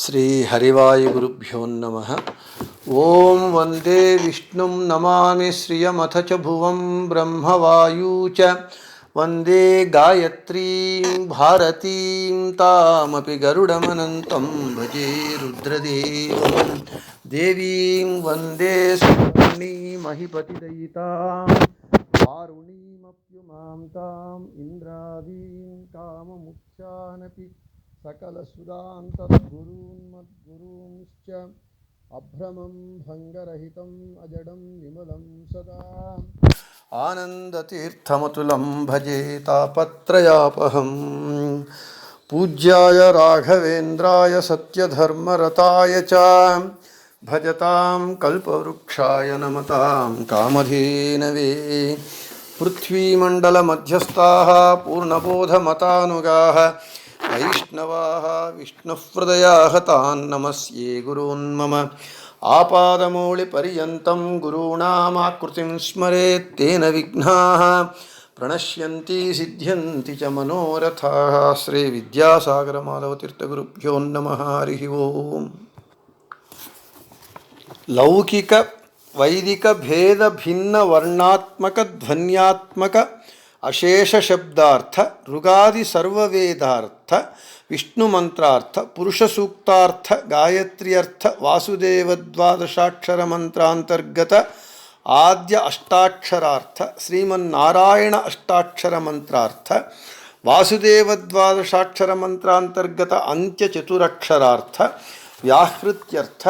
श्रीहरिवायुगुरुभ्यो नमः। ॐ वंदे विष्णुं नमामि श्रियमथ च भुवं ब्रह्मवायू च। वंदे गायत्रीं, भारतीं, तामपि गरुडमनन्तं, भजे रुद्रदेवं। देवीं वंदे सुवर्णीमहिपतिदयितां वारुणीमप्युमां ताम् इन्द्रादीं काममुख्यानपि अभ्रमं भङ्गरहितम्, अजडं विमलं सदा। आनन्दतीर्थमतुलं भजे तापत्रयापहम्। पूज्याय राघवेन्द्राय सत्यधर्मरताय च। भजतां कल्पवृक्षाय नमतां कामधेनवे। पृथ्वीमण्डलमध्यस्थाः, पूर्णबोधमतानुगाः। वैष्णवाः विष्णुहृदयाः तान् नमस्ये गुरून्मम आपादमूलिपर्यन्तं गुरूणामाकृतिं स्मरेत् तेन विघ्नाः प्रणश्यन्ति सिध्यन्ति च मनोरथाः श्रीविद्यासागरमाधवतीर्थगुरुभ्यो नमः हरिः ओम् लौकिकवैदिकभेदभिन्नवर्णात्मकध्वन्यात्मक अशेष शब्दार्थ ऋगादि सर्ववेदार्थ विष्णु मंत्रार्थ पुरुष सूक्तार्थ गायत्री अर्थ वासुदेव द्वादशाक्षर मंत्रांतर्गत आद्य अष्टाक्षरार्थ, श्रीमन्नारायण अष्टाक्षर मंत्रार्थ वासुदेव द्वादशाक्षर मंत्रांतर्गत अंत्य चतुरक्षरार्थ व्याहृत्यर्थ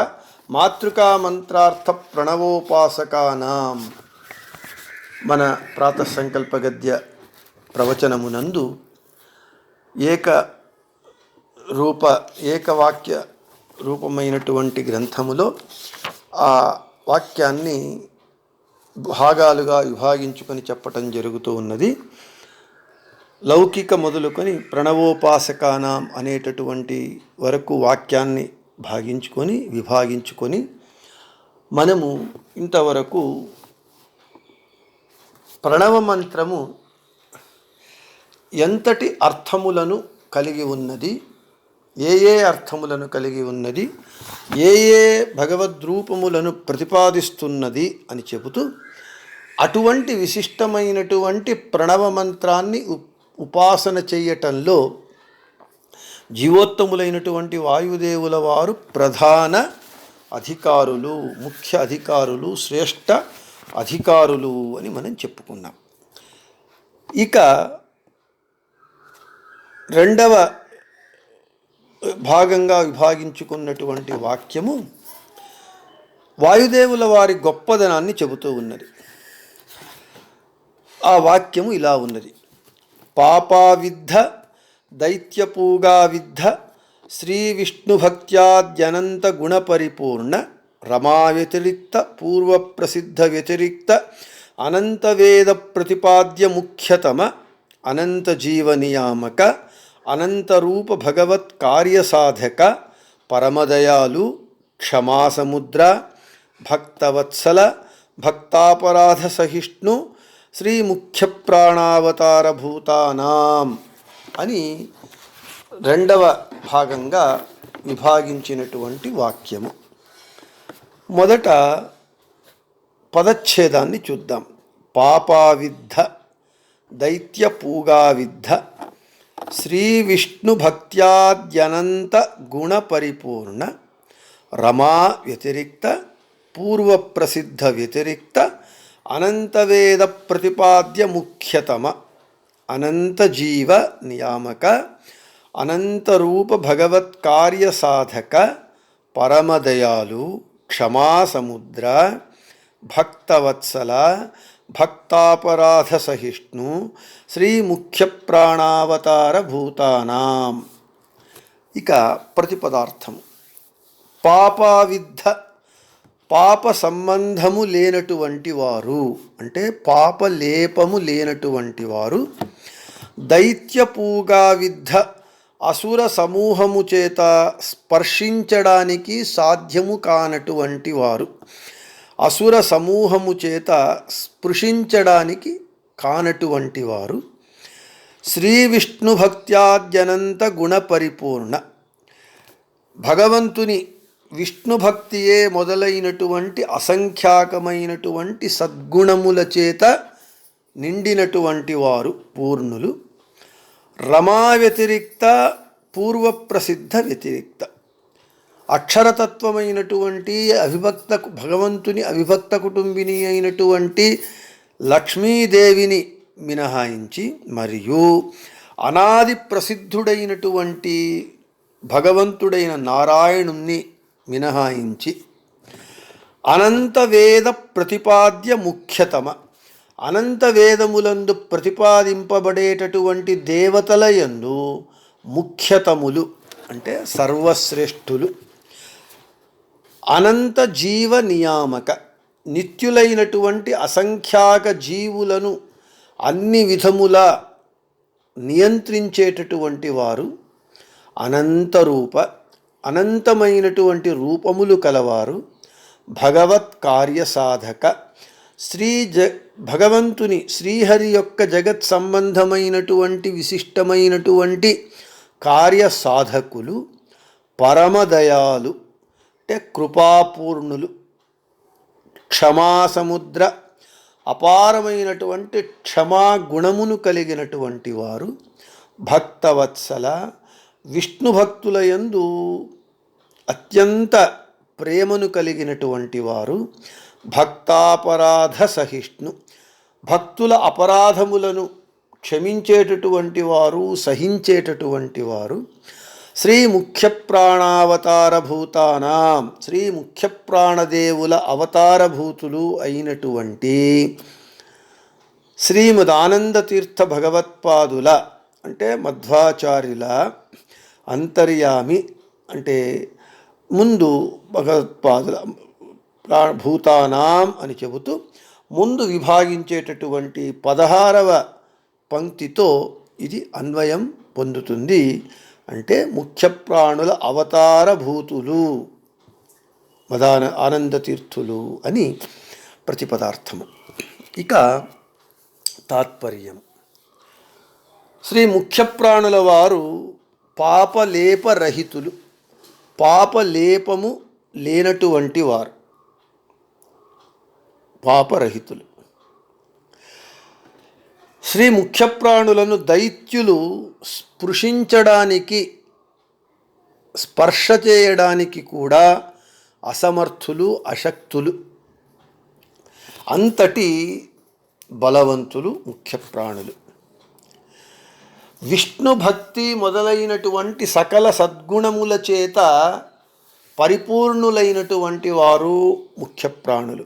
मातृका मंत्रार्थ प्रणवोपासका మన ప్రాతః సంకల్ప గద్య ప్రవచనమునందు ఏక రూప ఏకవాక్య రూపమైనటువంటి గ్రంథములో ఆ వాక్యాన్ని భాగాలుగా విభాగించుకొని చెప్పటం జరుగుతూ ఉన్నది. లౌకిక మొదలుకొని ప్రణవోపాసకానాం అనేటటువంటి వరకు వాక్యాన్ని భాగించుకొని విభాగించుకొని మనము ఇంతవరకు ప్రణవ మంత్రము ఎంతటి అర్థములను కలిగి ఉన్నది? ఏ ఏ అర్థములను కలిగి ఉన్నది? ఏ ఏ భగవద్రూపములను ప్రతిపాదిస్తున్నది అని చెబుతూ అటువంటి విశిష్టమైనటువంటి ప్రణవ మంత్రాన్ని ఉ- ఉపాసన చేయటంలో జీవోత్తములైనటువంటి వాయుదేవుల వారు ప్రధాన అధికారులు ముఖ్య అధికారులు శ్రేష్ఠ అధికారులు అని మనం చెప్పుకున్నాం. ఇక రెండవ భాగంగా విభాగించుకున్నటువంటి వాక్యము వాయుదేవుల వారి గొప్పదనాన్ని చెబుతూ ఉన్నది. ఆ వాక్యము ఇలా ఉన్నది. పాపావిద్ధ దైత్యపూగావిద్ధ శ్రీ విష్ణుభక్త్యాద్యనంత గుణపరిపూర్ణ రమా వ్యతిరిక్త పూర్వ ప్రసిద్ధ వ్యతిరిక్త అనంతవేద ప్రతిపాద్య ముఖ్యతమ అనంత జీవ నియామక అనంతరూప భగవత్ కార్యసాధక పరమదయాలు క్షమాసముద్ర భక్తవత్సల భక్తాపరాధ సహిష్ణు శ్రీ ముఖ్య ప్రాణావతార భూతానాం అని రెండవ భాగంగా విభాగించినటువంటి వాక్యము. మొదట పదచ్ఛేదాన్ని చూద్దాం. పాపావిద్ధ దైత్య పూగావిద్ధ శ్రీ విష్ణు భక్త్యాద్యనంత గుణ పరిపూర్ణ రమా వ్యతిరిక్త పూర్వప్రసిద్ధ వ్యతిరిక్త అనంతవేద ప్రతిపాద్య ముఖ్యతమ అనంత జీవ నియామక అనంతరూప భగవత్ కార్య సాధక పరమదయాలు క్షమాసముద్ర భక్తవత్సల భక్తాపరాధ సహిష్ణు శ్రీ ముఖ్య ప్రాణావతార భూతానాం ఇక ప్రతిపదార్థము పాపావిద్ధ పాప సంబంధము లేనటువంటి వారు అంటే పాప లేపము లేనటువంటి వారు దైత్యపూగావిద్ధ అసుర సమూహము చేత స్పర్శించడానికి సాధ్యము కానటువంటి వారు. అసుర సమూహము చేత స్పృశించడానికి కానటువంటి వారు. శ్రీ విష్ణు భక్త్యాద్యనంత గుణ పరిపూర్ణ. భగవంతుని విష్ణు భక్తియే మొదలైనటువంటి అసంఖ్యాకమైనటువంటి సద్గుణముల చేత నిండినటువంటి వారు పూర్ణులు. రమా వ్యతిరిక్త పూర్వ ప్రసిద్ధ వ్యతిరిక్త. అక్షరతత్వమైనటువంటి అవిభక్త భగవంతుని అవిభక్త కుటుంబిని అయినటువంటి లక్ష్మీదేవిని మినహాయించి మరియు అనాది ప్రసిద్ధుడైనటువంటి భగవంతుడైన నారాయణుణ్ణి మినహాయించి అనంత వేద ప్రతిపాద్య ముఖ్యతమ అనంత వేదములందు ప్రతిపాదింపబడేటటువంటి దేవతల యందు ముఖ్యతములు అంటే సర్వశ్రేష్ఠులు. అనంత జీవ నియామక నిత్యులైనటువంటి అసంఖ్యాక జీవులను అన్ని విధముల నియంత్రించేటటువంటి వారు అనంత రూప అనంతమైనటువంటి రూపములు కలవారు భగవత్ కార్యసాధక శ్రీ జ భగవంతుని శ్రీహరి యొక్క జగత్ సంబంధమైనటువంటి విశిష్టమైనటువంటి కార్యసాధకులు పరమదయాలు అంటే కృపాపూర్ణులు క్షమాసముద్ర అపారమైనటువంటి క్షమా గుణమును కలిగినటువంటి వారు భక్తవత్సల విష్ణు భక్తుల యందు అత్యంత ప్రేమను కలిగినటువంటి వారు భక్తాపరాధ సహిష్ణు భక్తుల అపరాధములను క్షమించేటటువంటి వారు సహించేటటువంటి వారు శ్రీ ముఖ్య ప్రాణావతారభూతానాం శ్రీ ముఖ్య ప్రాణదేవుల అవతారభూతులు అయినటువంటి శ్రీమదానందతీర్థ భగవత్పాదుల అంటే మధ్వాచార్యుల అంతర్యామి అంటే ముందు భగవత్పాదుల భూతానాం అని చెబుతూ ముందు విభాగించేటటువంటి పదహారవ పంక్తితో ఇది అన్వయం పొందుతుంది. అంటే ముఖ్య ప్రాణుల అవతార భూతులు మదాన ఆనందతీర్థులు అని ప్రతిపదార్థము. ఇక తాత్పర్యం. శ్రీ ముఖ్య ప్రాణుల వారు పాపలేపరహితులు పాపలేపము లేనటువంటి వారు. పాపరహితులు. శ్రీ ముఖ్య ప్రాణులను దైత్యులు స్పృశించడానికి స్పర్శ చేయడానికి కూడా అసమర్థులు అశక్తులు. అంతటి బలవంతులు ముఖ్య ప్రాణులు విష్ణు భక్తి మొదలైనటువంటి సకల సద్గుణముల చేత పరిపూర్ణులైనటువంటి వారు ముఖ్య ప్రాణులు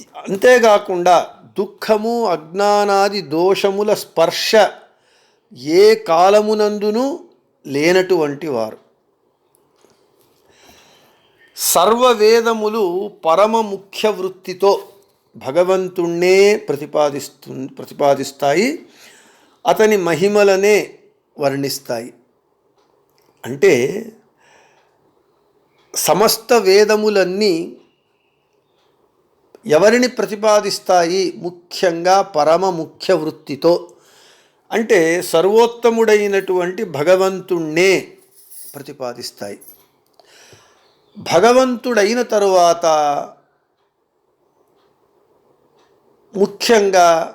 అంతేకాకుండా దుఃఖము అజ్ఞానాది దోషముల స్పర్శ ఏ కాలమునందును లేనటువంటి వారు. సర్వవేదములు పరమ ముఖ్య వృత్తితో భగవంతుణ్ణే ప్రతిపాదిస్తు ప్రతిపాదిస్తాయి అతని మహిమలనే వర్ణిస్తాయి. అంటే సమస్త వేదములన్నీ ఎవరిని ప్రతిపాదిస్తాయి? ముఖ్యంగా పరమ ముఖ్య వృత్తితో. అంటే సర్వోత్తముడైనటువంటి భగవంతుణ్ణే ప్రతిపాదిస్తాయి. భగవంతుడైన తరువాత ముఖ్యంగా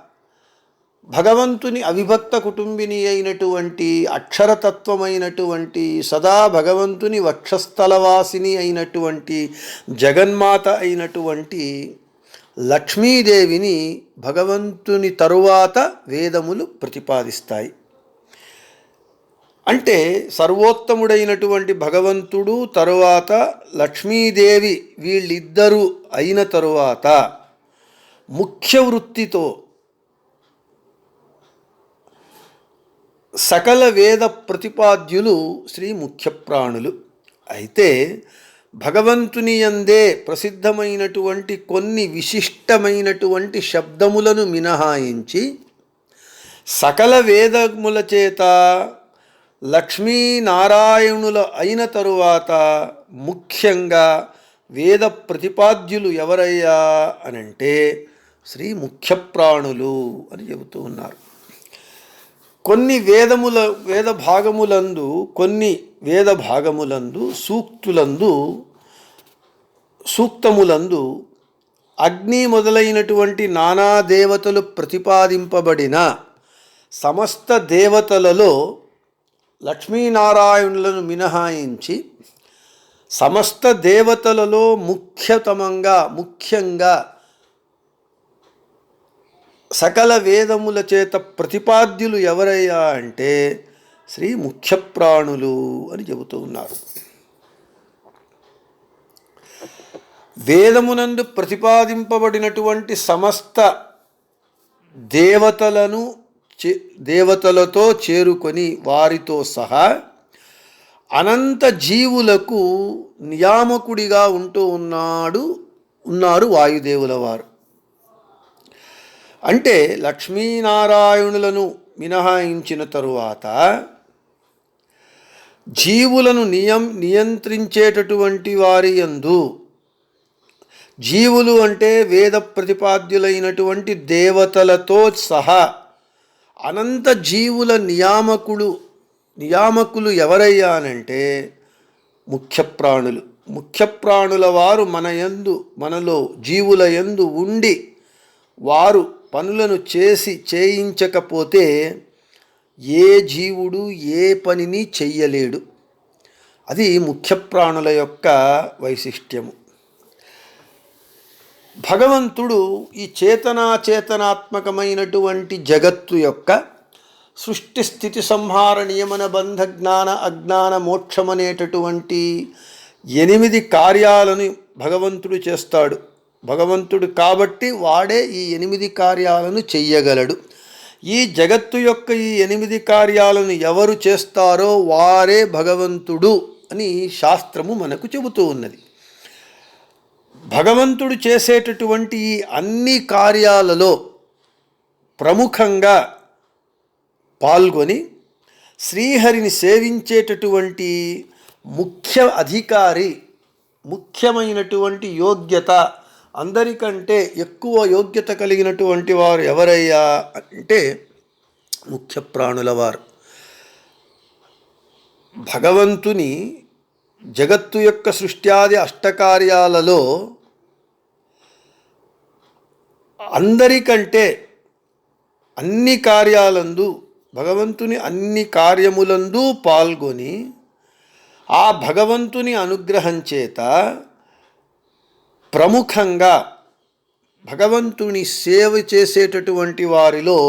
భగవంతుని అవిభక్త కుటుంబిని అయినటువంటి అక్షరతత్వమైనటువంటి సదా భగవంతుని వక్షస్థలవాసిని అయినటువంటి జగన్మాత అయినటువంటి లక్ష్మీదేవిని భగవంతుని తరువాత వేదములు ప్రతిపాదిస్తాయి. అంటే సర్వోత్తముడైనటువంటి భగవంతుడు తరువాత లక్ష్మీదేవి వీళ్ళిద్దరూ అయిన తరువాత ముఖ్య వృత్తితో సకల వేద ప్రతిపాద్యులు శ్రీ ముఖ్య ప్రాణులు అయితే భగవంతుని యందే ప్రసిద్ధమైనటువంటి కొన్ని విశిష్టమైనటువంటి శబ్దములను మినహాయించి సకల వేదముల చేత లక్ష్మీనారాయణుల అయిన తరువాత ముఖ్యంగా వేద ప్రతిపాద్యులు ఎవరయ్యా అనంటే శ్రీ ముఖ్య ప్రాణులు అని చెబుతూ ఉన్నారు. కొన్ని వేదముల వేద భాగములందు కొన్ని వేద భాగములందు సూక్తులందు సూక్తములందు అగ్ని మొదలైనటువంటి నానా దేవతలు ప్రతిపాదింపబడిన సమస్త దేవతలలో లక్ష్మీనారాయణులను మినహాయించి సమస్త దేవతలలో ముఖ్యతమంగా ముఖ్యంగా సకల వేదముల చేత ప్రతిపాద్యులు ఎవరయ్యా అంటే శ్రీ ముఖ్యప్రాణులు అని చెబుతూ ఉన్నారు. వేదమునందు ప్రతిపాదింపబడినటువంటి సమస్త దేవతలను చే- దేవతలతో చేరుకొని వారితో సహా అనంత జీవులకు నియామకుడిగా ఉంటూ ఉన్నాడు ఉన్నారు వాయుదేవుల వారు. అంటే లక్ష్మీనారాయణులను మినహాయించిన తరువాత జీవులను నియం నియంత్రించేటటువంటి వారి యందు జీవులు అంటే వేద ప్రతిపాద్యులైనటువంటి దేవతలతో సహా అనంత జీవుల నియామకుడు నియామకులు ఎవరయ్యానంటే ముఖ్య ప్రాణులు. ముఖ్య ప్రాణుల వారు మన యందు మనలో జీవుల యందు ఉండి వారు పనులను చేసి చేయించకపోతే ఏ జీవుడు ఏ పనిని చెయ్యలేడు. అది ముఖ్య ప్రాణుల యొక్క వైశిష్ట్యము. భగవంతుడు ఈ చేతనాచేతనాత్మకమైనటువంటి జగత్తు యొక్క సృష్టి స్థితి సంహార నియమన బంధ జ్ఞాన అజ్ఞాన మోక్షమనేటటువంటి ఎనిమిది కార్యాలను భగవంతుడు చేస్తాడు. భగవంతుడు కాబట్టి వాడే ఈ ఎనిమిది కార్యాలను చెయ్యగలడు. ఈ జగత్తు యొక్క ఈ ఎనిమిది కార్యాలను ఎవరు చేస్తారో వారే భగవంతుడు అని శాస్త్రము మనకు చెబుతూ ఉన్నది. భగవంతుడు చేసేటటువంటి ఈ అన్ని కార్యాలలో ప్రముఖంగా పాల్గొని శ్రీహరిని సేవించేటటువంటి ముఖ్య అధికారి ముఖ్యమైనటువంటి యోగ్యత అందరికంటే ఎక్కువ యోగ్యత కలిగినటువంటి వారు ఎవరయ్యా అంటే ముఖ్య ప్రాణుల వారు. భగవంతుని జగత్తు యొక్క సృష్ట్యాది అష్టకార్యాలలో అందరికంటే అన్ని కార్యాలందు భగవంతుని అన్ని కార్యములందు పాల్గొని ఆ భగవంతుని అనుగ్రహం చేత ప్రముఖంగా భగవంతుని సేవ చేసేటటువంటి వారిలో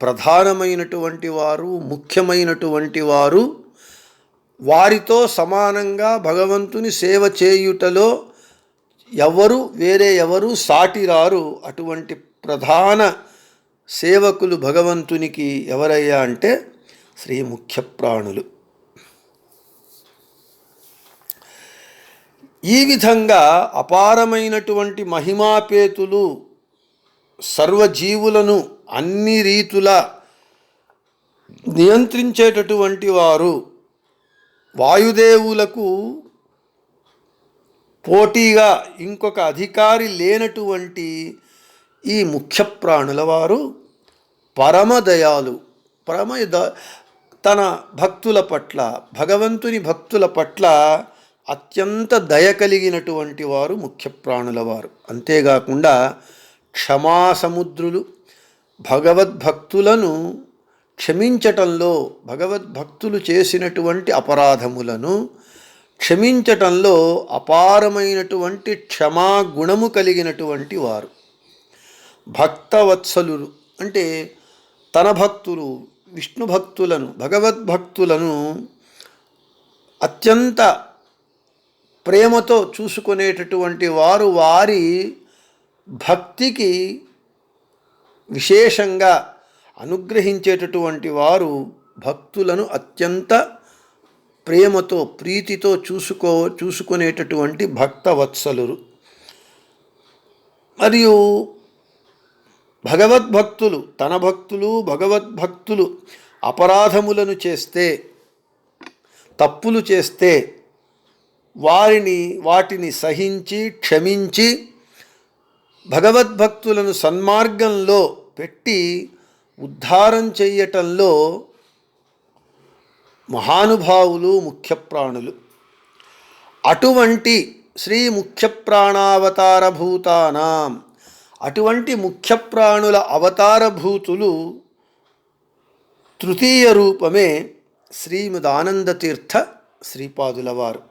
ప్రధానమైనటువంటి వారు ముఖ్యమైనటువంటి వారు వారితో సమానంగా భగవంతుని సేవ చేయుటలో ఎవరు వేరే ఎవరు సాటిరారు అటువంటి ప్రధాన సేవకులు భగవంతునికి ఎవరయ్యా అంటే శ్రీ ముఖ్య ప్రాణులు ఈ విధంగా అపారమైనటువంటి మహిమాపేతులు సర్వజీవులను అన్ని రీతుల నియంత్రించేటటువంటి వారు వాయుదేవులకు పోటీగా ఇంకొక అధికారి లేనటువంటి ఈ ముఖ్య ప్రాణుల వారు పరమదయాలు పరమ ద- తన భక్తుల పట్ల భగవంతుని భక్తుల పట్ల అత్యంత దయ కలిగినటువంటి వారు ముఖ్య ప్రాణుల వారు. అంతేకాకుండా క్షమాసముద్రులు భగవద్భక్తులను క్షమించటంలో భగవద్భక్తులు చేసినటువంటి అపరాధములను క్షమించటంలో అపారమైనటువంటి క్షమాగుణము కలిగినటువంటి వారు. భక్తవత్సలులు అంటే తన భక్తులు విష్ణు భక్తులను భగవద్భక్తులను అత్యంత ప్రేమతో చూసుకునేటటువంటి వారు వారి భక్తికి విశేషంగా అనుగ్రహించేటటువంటి వారు భక్తులను అత్యంత ప్రేమతో ప్రీతితో చూసుకో చూసుకునేటటువంటి భక్తవత్సలురు. మరియు భగవద్భక్తులు తన భక్తులు భగవద్భక్తులు అపరాధములను చేస్తే తప్పులు చేస్తే వారిని వాటిని సహించి క్షమించి భగవద్భక్తులను సన్మార్గంలో పెట్టి ఉద్ధారం చెయ్యటంలో మహానుభావులు ముఖ్య ప్రాణులు అటువంటి శ్రీ ముఖ్య ప్రాణావతారభూతానాం అటువంటి ముఖ్య ప్రాణుల అవతారభూతులు తృతీయ రూపమే శ్రీమదానందతీర్థ శ్రీపాదులవారు.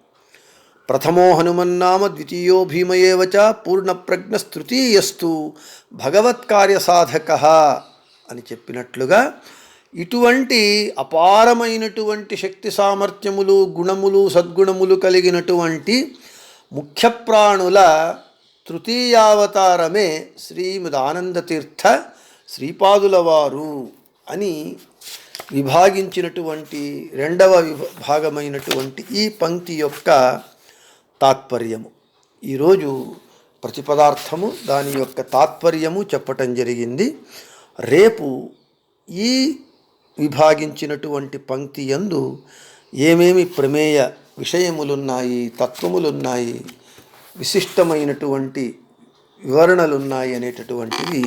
ప్రథమో హనుమన్నామ ద్వితీయో భీమయేవ పూర్ణప్రజ్ఞస్తృతీయస్తు భగవత్కార్య సాధక అని చెప్పినట్లుగా ఇటువంటి అపారమైనటువంటి శక్తి సామర్థ్యములు గుణములు సద్గుణములు కలిగినటువంటి ముఖ్య ప్రాణుల తృతీయావతారమే శ్రీమదానందతీర్థ శ్రీపాదుల వారు అని విభాగించినటువంటి రెండవ విభాగమైనటువంటి ఈ పంక్తి యొక్క తాత్పర్యము. ఈరోజు ప్రతిపదార్థము దాని యొక్క తాత్పర్యము చెప్పటం జరిగింది. రేపు ఈ విభాగించినటువంటి పంక్తి యందు ఏమేమి ప్రమేయ విషయములున్నాయి తత్వములున్నాయి విశిష్టమైనటువంటి వివరణలున్నాయి అనేటటువంటివి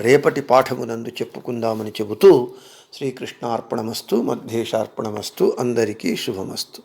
రేపటి పాఠమునందు చెప్పుకుందామని చెబుతూ శ్రీకృష్ణార్పణమస్తు మధ్యేశార్పణమస్తు అందరికీ శుభమస్తు.